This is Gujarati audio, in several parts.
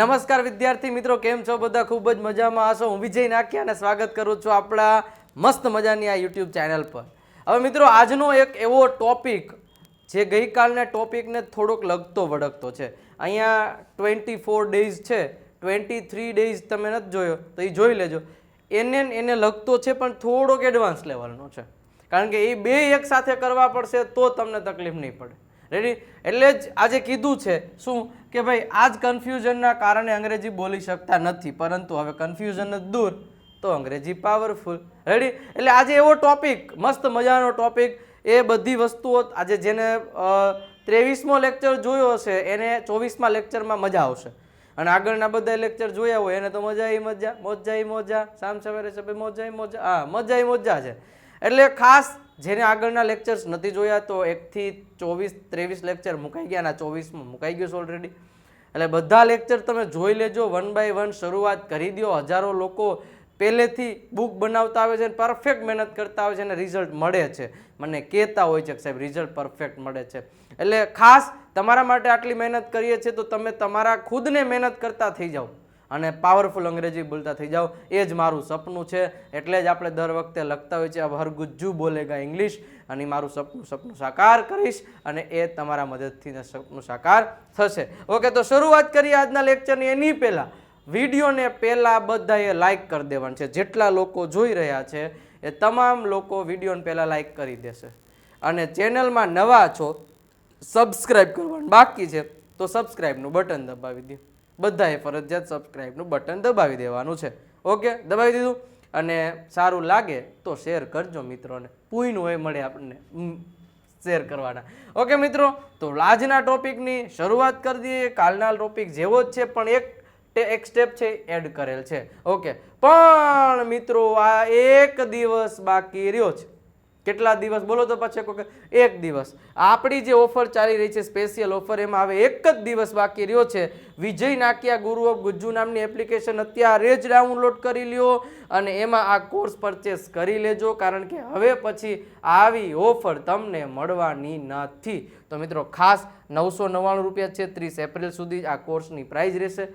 નમસ્કાર વિદ્યાર્થી મિત્રો, કેમ છો બધા? ખૂબ જ મજામાં હશો હું વિજય નાખ્યા અને સ્વાગત કરું છું આપણા મસ્ત મજાની આ યુટ્યુબ ચેનલ પર. હવે મિત્રો, આજનો એક એવો ટોપિક જે ગઈકાલના ટોપિકને થોડોક લગતો વળગતો છે. અહીંયા ટ્વેન્ટી ફોર ડેઝ છે. ટ્વેન્ટી થ્રી ડેઝ તમે નથી જોયો, તો એ જોઈ લેજો. એને એને લગતો છે, પણ થોડોક એડવાન્સ લેવલનો છે. કારણ કે એ બે એક સાથે કરવા પડશે તો તમને તકલીફ નહીં પડે. રેડી એટલે જ આજે કીધું છે, શું? કે ભાઈ આ જ કન્ફ્યુઝનના કારણે અંગ્રેજી બોલી શકતા નથી, પરંતુ હવે કન્ફ્યુઝન જ દૂર, તો અંગ્રેજી પાવરફુલ રેડી એટલે આજે એવો ટોપિક મસ્ત મજાનો ટોપિક એ બધી વસ્તુઓ આજે જેને ત્રેવીસમો લેક્ચર જોયો હશે, એને ચોવીસમાં લેક્ચરમાં મજા આવશે. અને આગળના બધા લેક્ચર જોયા હોય, એને તો મજા એ મજા મોજા ઈ મોજા સામ સવારે સભે મોજા એ મોજા હા, મજા ઈ મોજા છે. એટલે ખાસ જેને આગળના લેક્ચર્સ નથી જોયા તો એકથી ચોવીસ, ત્રેવીસ લેક્ચર મુકાઈ ગયા ના ચોવીસમાં મુકાઈ ગયો છે ઓલરેડી એટલે બધા લેક્ચર તમે જોઈ લેજો વન બાય વન શરૂઆત કરી દો. હજારો લોકો પહેલેથી બુક બનાવતા આવે છે અને પરફેક્ટ મહેનત કરતા આવે છે અને રિઝલ્ટ મળે છે. મને કહેતા હોય છે કે સાહેબ રિઝલ્ટ પરફેક્ટ મળે છે. એટલે ખાસ તમારા માટે આટલી મહેનત કરીએ છીએ તો તમે તમારા ખુદને મહેનત કરતા થઈ જાઓ. અને પાવરફુલ અંગ્રેજી બોલતા થઈ જાઓ. એ જ મારું સપનું છે. એટલે જ આપણે દર વખતે લખતા હોય છે, અબ હર ગુજ્જુ બોલેગા ઇંગ્લિશ. અને મારું સપનું સપનું સાકાર કરીશ અને એ તમારા મદદથી સપનું સાકાર થશે. ઓકે, તો શરૂઆત કરીએ આજના લેક્ચરની એની પહેલાં, વિડીયોને પહેલાં બધાએ લાઇક કરી દેવાનું છે. જેટલા લોકો જોઈ રહ્યા છે, એ તમામ લોકો વિડીયોને પહેલાં લાઇક કરી દેશે. અને ચેનલમાં નવા છો સબસ્ક્રાઈબ કરવાનું બાકી છે, તો સબસ્ક્રાઈબનું બટન દબાવી દો. બધાએ ફરજિયાત સબસ્ક્રાઈબનું બટન દબાવી દેવાનું છે. ઓકે દબાવી દીધું? અને સારું લાગે તો શેર કરજો મિત્રોને. પૂઈનું હોય મળે આપણને. શેર કરવાના. ઓકે મિત્રો? તો આજના ટોપિકની શરૂઆત કરી દઈએ. કાલના ટોપિક જેવો જ છે, પણ એક એક સ્ટેપ છે એડ કરેલ છે. ઓકે પણ મિત્રો, આ એક દિવસ બાકી રહ્યો છે. કેટલા દિવસ? બોલો તો પછી કોઈ એક દિવસ. આપણી જે ઓફર ચાલી રહી છે સ્પેશિયલ ઓફર એમાં હવે એક જ દિવસ બાકી રહ્યો છે. વિજય નાકિયા ગુરુ ઓફ ગુજ્જુ નામની એપ્લિકેશન અત્યારે જ ડાઉનલોડ કરી લ્યો અને એમાં આ કોર્સ પરચેસ કરી લેજો કારણ કે હવે પછી આવી ઓફર તમને મળવાની નથી. તો મિત્રો, ખાસ નવસો નવ્વાણું રૂપિયા છે ત્રીસ એપ્રિલ સુધી આ કોર્સની પ્રાઇઝ રહેશે.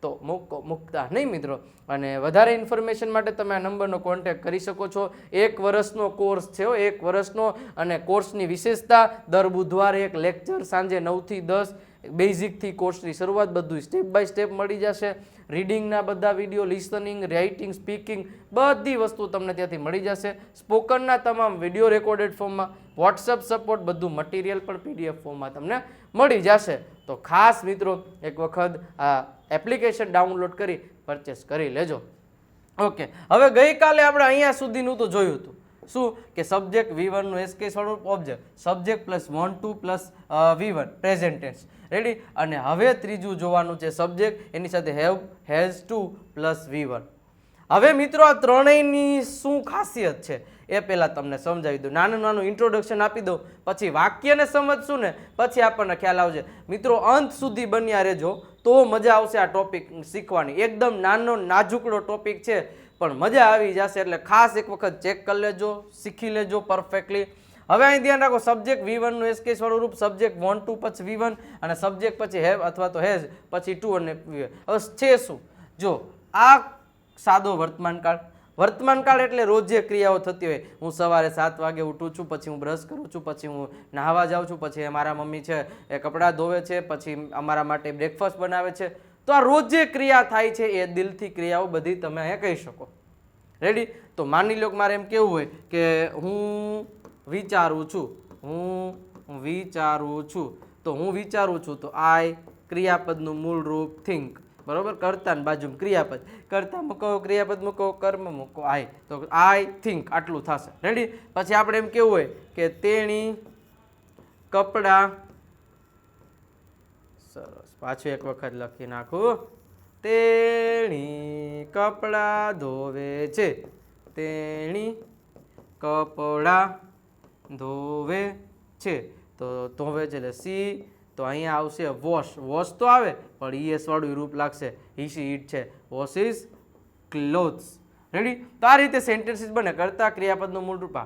તો મૂકો મૂકતા નહીં મિત્રો. અને વધારે ઇન્ફોર્મેશન માટે તમે આ નંબરનો કોન્ટેક્ટ કરી શકો છો. એક વર્ષનો કોર્સ છે એક વર્ષનો. અને કોર્સની વિશેષતા, દર બુધવારે એક લેક્ચર સાંજે નવથી દસ. બેઝિકથી કોર્સની શરૂઆત બધું સ્ટેપ બાય સ્ટેપ મળી જશે. રીડિંગના બધા વીડિયો લિસનિંગ રાઇટિંગ સ્પીકિંગ બધી વસ્તુ તમને ત્યાંથી મળી જશે. સ્પોકનના તમામ વીડિયો રેકોર્ડેડ ફોર્મમાં વોટ્સઅપ સપોર્ટ બધું મટીરિયલ પણ પીડીએફ ફોર્મમાં તમને મળી જશે. તો ખાસ મિત્રો, એક વખત આ એપ્લિકેશન ડાઉનલોડ કરી પરચેસ કરી લેજો. ઓકે, હવે ગઈકાલે આપણે અહીંયા સુધીનું તો જોયું હતું. શું? કે સબ્જેક્ટ વી વનનું એસકે સ્વરૂપ object subject plus one to plus V one present tense ready અને હવે ત્રીજું જોવાનું છે સબ્જેક્ટ, એની સાથે have has to plus V one હવે મિત્રો આ ત્રણેયની શું ખાસિયત છે? એ પહેલાં તમને સમજાવી દઉં. નાનું નાનું ઇન્ટ્રોડક્શન આપી દઉં, પછી વાક્યને સમજશું ને, પછી આપણને ખ્યાલ આવશે. મિત્રો, અંત સુધી બન્યા રહેજો, તો મજા આવશે આ ટોપિક શીખવાની. એકદમ નાનો નાજુકડો ટોપિક છે, પણ મજા આવી જશે એટલે ખાસ એક વખત ચેક કરી લેજો, શીખી લેજો પરફેક્ટલી હવે અહીં ધ્યાન રાખો સબ્જેક્ટ વી વનનું એસકે સ્વરૂપ સબ્જેક્ટ વન ટુ પછી વી વન અને સબ્જેક્ટ પછી હેવ અથવા તો હેઝ પછી ટુ અને V1. હવે છે શું? જો, આ સાદો વર્તમાનકાળ વર્તમાનકાળ એટલે રોજ જે ક્રિયાઓ થતી હોય. હું સવારે સાત વાગે ઉઠું છું, પછી હું બ્રશ કરું છું, પછી હું નાહવા જાઉં છું, પછી મારા મમ્મી છે એ કપડાં ધોવે છે, પછી અમારા માટે બ્રેકફાસ્ટ બનાવે છે. તો આ રોજ જે ક્રિયા થાય છે એ દિલથી ક્રિયાઓ બધી તમે અહીંયા કહી શકો. રેડી તો માની લો કે મારે એમ કેવું હોય કે હું વિચારું છું, હું વિચારું છું. તો હું વિચારું છું તો આઈ ક્રિયાપદનું મૂળ રૂપ થિંક બરોબર? કરતા ને બાજુ ક્રિયાપદ. કરતા મૂકો, ક્રિયાપદ મૂકો, કર્મ મૂકો. આઈ તો આઈ થિંક આટલું થશે. રેડી પછી આપણે એમ કેવું હોય કે તેણી કપડાં સરસ. પાછું એક વખત લખી નાખું. તેણી કપડાં ધોવે છે. તેણી કપડાં ધોવે છે. તો ધોવે છે એટલે સી તો અહીંયા આવશે વોશ. વોશ તો આવે, પણ ઈએસવાળું રૂપ લાગશે. હિસી ઈટ છે. Wash is clothes. રેડી તો આ રીતે સેન્ટેન્સીસ બને. કરતા ક્રિયાપદનું મૂળ રૂપ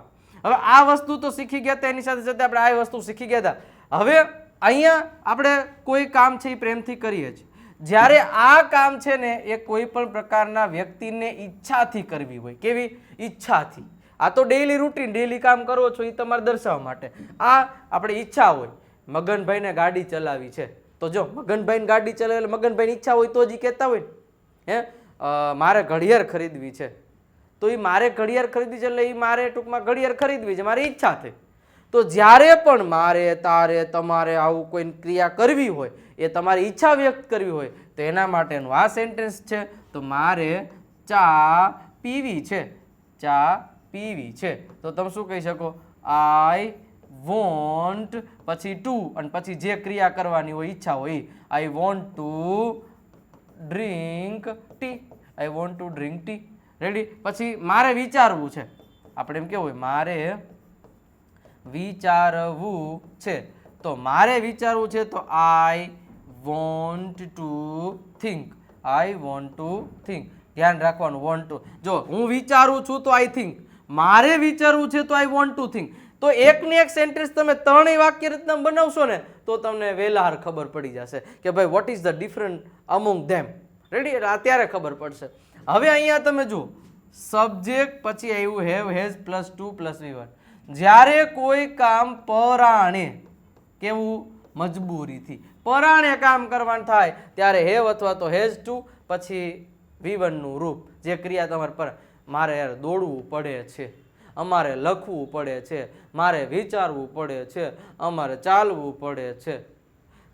હવે આ વસ્તુ તો શીખી ગયા હતા એની સાથે સાથે આપણે આ વસ્તુ શીખી ગયા હતા. હવે અહીંયા આપણે કોઈ કામ છે એ પ્રેમથી કરીએ છીએ જ્યારે આ કામ છે ને, એ કોઈ પણ પ્રકારના વ્યક્તિને ઈચ્છાથી કરવી હોય. કેવી? ઈચ્છાથી. આ તો ડેઈલી રૂટીન ડેઈલી કામ કરો છો એ તમારે દર્શાવવા માટે. આ આપણે ઈચ્છા હોય. મગનભાઈને ગાડી ચલાવી છે. તો જો, મગનભાઈને ગાડી ચલાવે એટલે મગનભાઈની ઈચ્છા હોય તો જ ઈ કહેતા હોય ને. હે? મારે ઘડિયાળ ખરીદવી છે. તો એ મારે ઘડિયાળ ખરીદવી છે એટલે એ મારે ટૂંકમાં ઘડિયાળ ખરીદવી છે. મારી ઈચ્છા થઈ તો જ્યારે પણ મારે, તારે, તમારે આવું કોઈ ક્રિયા કરવી હોય, એ તમારી ઈચ્છા વ્યક્ત કરવી હોય, તો એના માટેનું આ સેન્ટેન્સ છે. તો મારે ચા પીવી છે. ચા પીવી છે. તો તમે શું કહી શકો? આઈ વોન્ટ પછી ટુ અને પછી જે ક્રિયા કરવાની હોય, ઈચ્છા હોય I want to drink tea I want to drink tea ready પછી મારે વિચારવું છે. આપણે એમ કેવું હોય, મારે વિચારવું છે. તો મારે વિચારવું છે, તો I want to think I want to think ધ્યાન રાખવાનું વોન્ટ ટુ જો હું વિચારું છું, તો આઈ થિંક મારે વિચારવું છે, તો આઈ વોન્ટ ટુ થિંક તો એકની એક સેન્ટેન્સ તમે ત્રણેય વાક્ય રીતના બનાવશો ને, તો તમને વેલાહાર ખબર પડી જશે કે ભાઈ what is the different among them ready એટલે અત્યારે ખબર પડશે. હવે અહીંયા તમે જુઓ. સબ્જેક્ટ પછી આવ્યું have has plus to plus V one જ્યારે કોઈ કામ પરાણે, કેવું? મજબૂરીથી. પરાણે કામ કરવાનું થાય, ત્યારે હેવ અથવા તો હેઝ ટુ પછી વી વનનું રૂપ. જે ક્રિયા તમારે પર, મારે યાર દોડવું પડે છે. અમારે લખવું પડે છે, મારે વિચારવું પડે છે, અમારે ચાલવું પડે છે.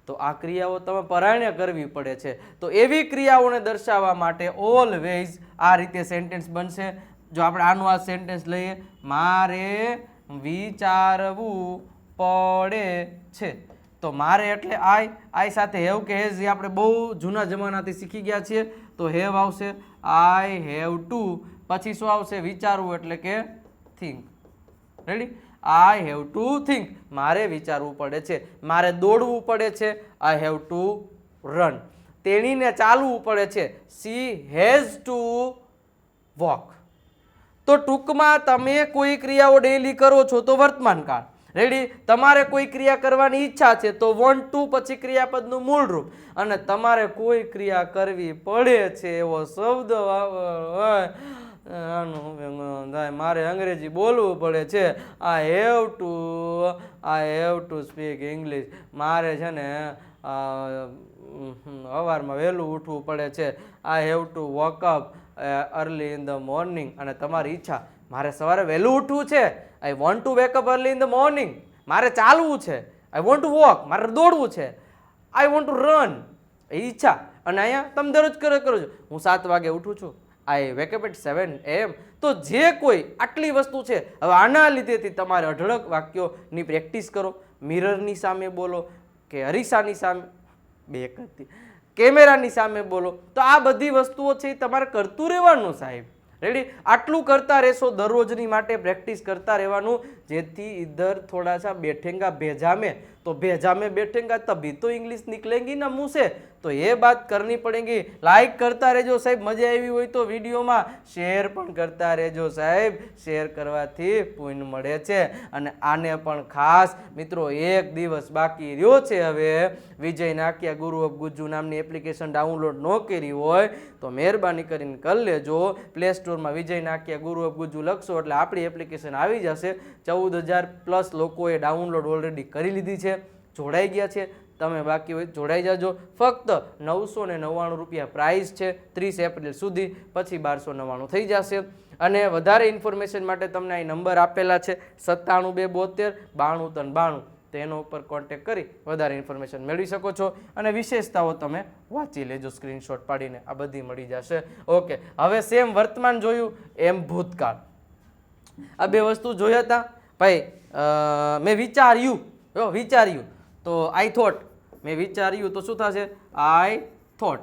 તો આ ક્રિયાઓ તમે પરાયણે કરવી પડે છે. તો એવી ક્રિયાઓને દર્શાવવા માટે ઓલવેઝ આ રીતે સેન્ટેન્સ બનશે. જો આપણે આનું આ સેન્ટેન્સ લઈએ, મારે વિચારવું પડે છે. તો મારે એટલે આઈ આઈ સાથે હેવ કે હેઝ એ આપણે બહુ જૂના જમાનાથી શીખી ગયા છીએ. તો હેવ આવશે આઈ હેવ ટુ પછી શું આવશે? વિચારવું એટલે કે think ready I have to think મારે વિચારવું પડે છે. મારે દોડવું પડે છે. આઈ હેવ ટુ રન તેણીને ચાલવું પડે છે. સી હેઝ ટુ વોક તો ટૂંકમાં તમે કોઈ ક્રિયાઓ ડેલી કરો છો તો વર્તમાન કાળ. રેડી તમારે કોઈ ક્રિયા કરવાની ઈચ્છા છે તો વન ટુ પછી ક્રિયાપદનું મૂળ રૂપ. અને તમારે કોઈ ક્રિયા કરવી પડે છે એવો શબ્દ હોય આનું થાય. મારે અંગ્રેજી બોલવું પડે છે. આ હેવ ટુ આ હેવ ટુ સ્પીક ઇંગ્લિશ મારે છે ને સવારમાં વહેલું ઉઠવું પડે છે. I have to wake up early in the morning અને તમારી ઈચ્છા, મારે સવારે વહેલું ઉઠવું છે? I want to wake up early in the morning મારે ચાલવું છે. આઈ વોન્ટ ટુ વોક મારે દોડવું છે. આઈ વોન્ટ ટુ રન એ ઈચ્છા. અને અહીંયા તમે દરરોજ કરો કરો છો. હું સાત વાગે ઉઠું છું. I wake up at seven AM તો જે કોઈ આટલી વસ્તુ છે, હવે આના લીધેથી તમારે અઢળક વાક્યોની પ્રેક્ટિસ કરો. મિરરની સામે બોલો કે અરીસાની સામે, બે એક હતી કેમેરાની સામે બોલો. તો આ બધી વસ્તુઓ છે એ તમારે કરતું રહેવાનું સાહેબ. રેડી આટલું કરતા રહેશો દરરોજની માટે પ્રેક્ટિસ કરતા રહેવાનું. જેથી ઇધર થોડા સા બેઠેંગા ભેજામે. તો ભેજામે બેઠેંગા તભી તો ઇંગ્લિશ નીકળેગી ના મુંહ તો એ વાત કરની પડેગી. લાઇક કરતા રહેજો સાહેબ. મજા આવી હોય તો વિડીયોમાં શેર પણ કરતા રહેજો સાહેબ. શેર કરવાથી પુણ્ય મળે છે. અને આને પણ ખાસ મિત્રો એક દિવસ બાકી રહ્યો છે હવે. વિજય નાખ્યા ગુરુ ઓફ ગુજ્જુ નામની એપ્લિકેશન ડાઉનલોડ ન કરી હોય તો મહેરબાની કરીને કરી લેજો. પ્લે સ્ટોરમાં વિજય નાખ્યા ગુરુ ઓફ ગુજ્જુ લખશો એટલે આપણી એપ્લિકેશન આવી જશે. ચૌદ હજાર પ્લસ લોકોએ ડાઉનલોડ ઓલરેડી કરી લીધી છે. જોડાઈ ગયા છે. તમે બાકી હોય જોડાઈ જાજો. ફક્ત નવસો ને નવ્વાણું રૂપિયા પ્રાઇસ છે ત્રીસ એપ્રિલ સુધી, પછી બારસો નવ્વાણું થઈ જશે. અને વધારે ઇન્ફોર્મેશન માટે તમને અહીં નંબર આપેલા છે સત્તાણું બે બોતેર બાણું ત્રણ બાણું. તેનો ઉપર કોન્ટેક કરી વધારે ઇન્ફોર્મેશન મેળવી શકો છો. અને વિશેષતાઓ તમે વાંચી લેજો સ્ક્રીનશોટ પાડીને. આ બધી મળી જશે. ઓકે, હવે સેમ વર્તમાન જોયું, એમ ભૂતકાળ. આ બે વસ્તુ જોયા હતા. ભાઈ મેં વિચાર્યું વિચાર્યું. તો આઈ થોટ મેં વિચાર્યું તો શું થશે? આઈ થોટ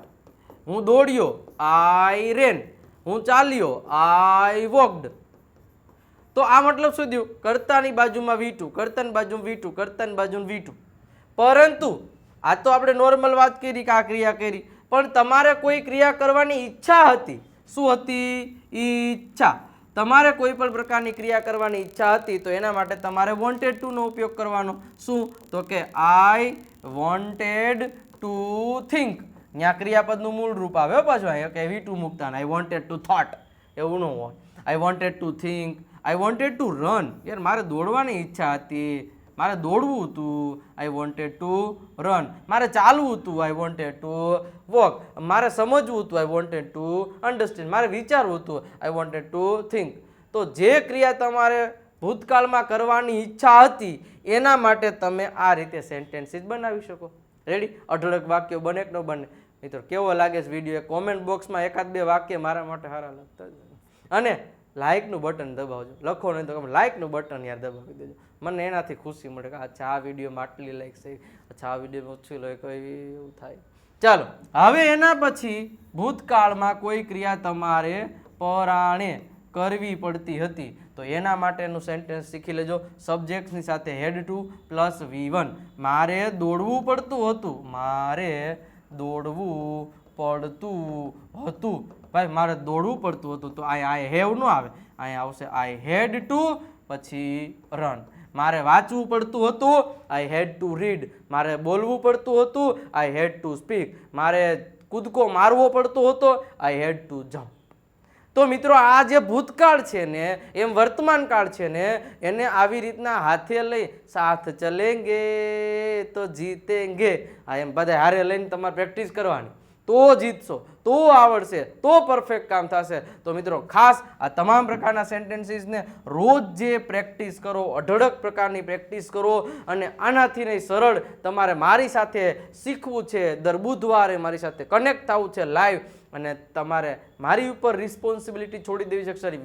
હું દોડ્યો. આઈ રેન હું ચાલ્યો. આઈ વોકડ તો આ મતલબ શું થયું? કર્તાની બાજુમાં વી ટુ કર્તાની બાજુમાં વી ટુ કર્તાની બાજુમાં વી ટુ પરંતુ આ તો આપણે નોર્મલ વાત કરી કે આ ક્રિયા કરી. પણ તમારે કોઈ ક્રિયા કરવાની ઈચ્છા હતી? શું હતી? ઈચ્છા. તમારે કોઈ પણ પ્રકારની ક્રિયા કરવાની ઈચ્છા હતી તો એના માટે તમારે વોન્ટેડ ટુનો ઉપયોગ કરવાનો. શું? તો કે આઈ વોન્ટેડ ટુ થિંક ત્યાં ક્રિયાપદનું મૂળ રૂપ આવે પાછું. અહીંયા કે વી ટુ મૂકતા આઈ વોન્ટેડ ટુ થોટ એવું ન હોય. I wanted to think I wanted to run યાર, મારે દોડવાની ઈચ્છા હતી. મારે દોડવું હતું. આઈ વોન્ટેડ ટુ રન મારે ચાલવું હતું. આઈ વોન્ટેડ ટુ વોક, મારે સમજવું હતું આઈ વોન્ટેડ ટુ અન્ડરસ્ટેન્ડ મારે વિચારવું હતું આઈ વોન્ટેડ ટુ થિંક તો જે ક્રિયા તમારે ભૂતકાળમાં કરવાની ઈચ્છા હતી, એના માટે તમે આ રીતે સેન્ટેન્સીસ બનાવી શકો. રેડી અઢળક વાક્યો બને કે ન બને? મિત્રો, કેવો લાગે છે વીડિયો કોમેન્ટ બોક્સમાં એકાદ બે વાક્ય મારા માટે સારા લાગતા જ અને લાઇકનું બટન દબાવજો. લખો નહીં તો લાઇકનું બટન યાર દબાવી દેજો. મને એનાથી ખુશી મળે કે અચ્છા, આ વિડીયોમાં આટલી લાઈક છે અચ્છા, આ વિડીયોમાં ઓછી લાઈક એવું થાય. ચાલો, હવે એના પછી ભૂતકાળમાં કોઈ ક્રિયા તમારે પરાણે કરવી પડતી હતી. તો એના માટેનું સેન્ટેન્સ શીખી લેજો. સબ્જેક્ટની સાથે had to plus V one મારે દોડવું પડતું હતું. મારે દોડવું પડતું હતું. ભાઈ, મારે દોડવું પડતું હતું તો અહીં આઈ હેવ નો આવે. અહીંયા આવશે આઈ હેડ ટુ, પછી રન. મારે વાંચવું પડતું હતું આઈ હેડ ટુ રીડ. મારે બોલવું પડતું હતું આઈ હેડ ટુ સ્પીક. મારે કૂદકો મારવો પડતો હતો આઈ હેડ ટુ જમ્પ. તો મિત્રો, આ જે ભૂતકાળ છે ને, એમ વર્તમાન કાળ છે ને, એને આવી રીતના હાથે લઈ સાથ ચલેંગે તો જીતેંગે. આ એમ બધા હારે લઈને તમારે પ્રેક્ટિસ કરવાની. તો જીતશો, તો આવડશે, તો પરફેક્ટ કામ થશે. તો મિત્રો, ખાસ આ તમામ પ્રકારના સેન્ટેન્સીસને રોજ જે પ્રેક્ટિસ કરો, અઢળક પ્રકારની પ્રેક્ટિસ કરો અને આનાથી નહીં સરળ તમારે મારી સાથે શીખવું છે દર બુધવારે મારી સાથે કનેક્ટ થવું છે લાઈવ અને તમારે મારી ઉપર રિસ્પોન્સિબિલિટી છોડી દેવી છે. સર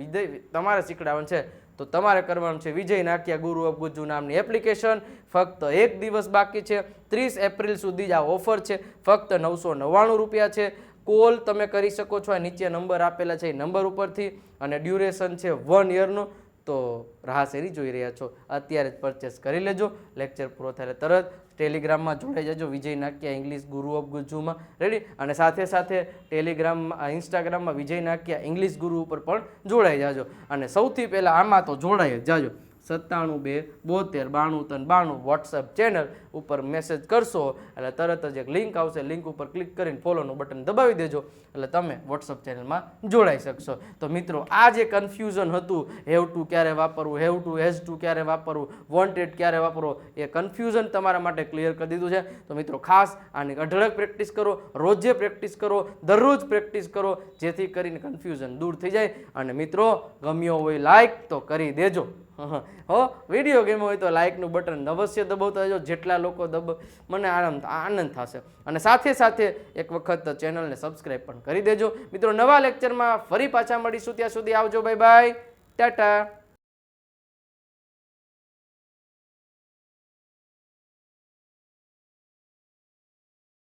તમારે શીખડાવવાનું છે. તો તમારે કરવાનું છે વિજય નાખ્યા ગુરુ ઓફ ગુજ્જુ નામની એપ્લિકેશન ફક્ત એક દિવસ બાકી છે. ત્રીસ એપ્રિલ સુધી જ આ ઓફર છે. ફક્ત નવસો નવ્વાણું રૂપિયા છે. કોલ તમે કરી શકો છો. આ નીચે નંબર આપેલા છે. એ નંબર ઉપરથી અને ડ્યુરેશન છે વન યરનો. તો રાહ શેરી જોઈ રહ્યા છો, અત્યારે જ પરચેસ કરી લેજો. લેક્ચર પૂરો થાય તરત ટેલિગ્રામમાં જોડાઈ જજો. વિજય નાક્યા ઇંગ્લિશ ગુરુ ઓફ ગુજુમાં. રેડી અને સાથે સાથે ટેલિગ્રામમાં ઇન્સ્ટાગ્રામમાં વિજય નાક્યા ઇંગ્લિશ ગુરુ ઉપર પણ જોડાઈ જાજો. અને સૌથી પહેલાં આમાં તો જોડાઈ જ જાજો. સત્તાણું બે, બોતેર, બાણું ત્રણ, બાણું વોટ્સઅપ ચેનલ ઉપર મેસેજ કરશો, એટલે તરત જ એક લિંક આવશે. લિંક ઉપર ક્લિક કરીને ફોલોનું બટન દબાવી દેજો, એટલે તમે વોટ્સઅપ ચેનલમાં જોડાઈ શકશો. તો મિત્રો, આ જે કન્ફ્યુઝન હતું, હેવ ટુ ક્યારે વાપરવું, હેવ ટુ, હેઝ ટુ ક્યારે વાપરવું વોન્ટેડ ક્યારે વાપરો એ કન્ફ્યુઝન તમારા માટે ક્લિયર કરી દીધું છે. તો મિત્રો, ખાસ આની અઢળક પ્રેક્ટિસ કરો, રોજે પ્રેક્ટિસ કરો, દરરોજ પ્રેક્ટિસ કરો, જેથી કરીને કન્ફ્યુઝન દૂર થઈ જાય. અને મિત્રો, ગમ્યો હોય લાઈક તો કરી દેજો. હો વીડિયો ગેમ હોય તો લાઇકનું બટન અવશ્ય દબાવતા જો જેટલા લોકો દબ, મને આનંદ આનંદ થશે. અને સાથે સાથે એક વખત ચેનલને સબસ્ક્રાઈબ પણ કરી દેજો. મિત્રો, નવા લેક્ચરમાં ફરી પાછા મળીશું. ત્યાં સુધી આવજો. Bye bye Tata.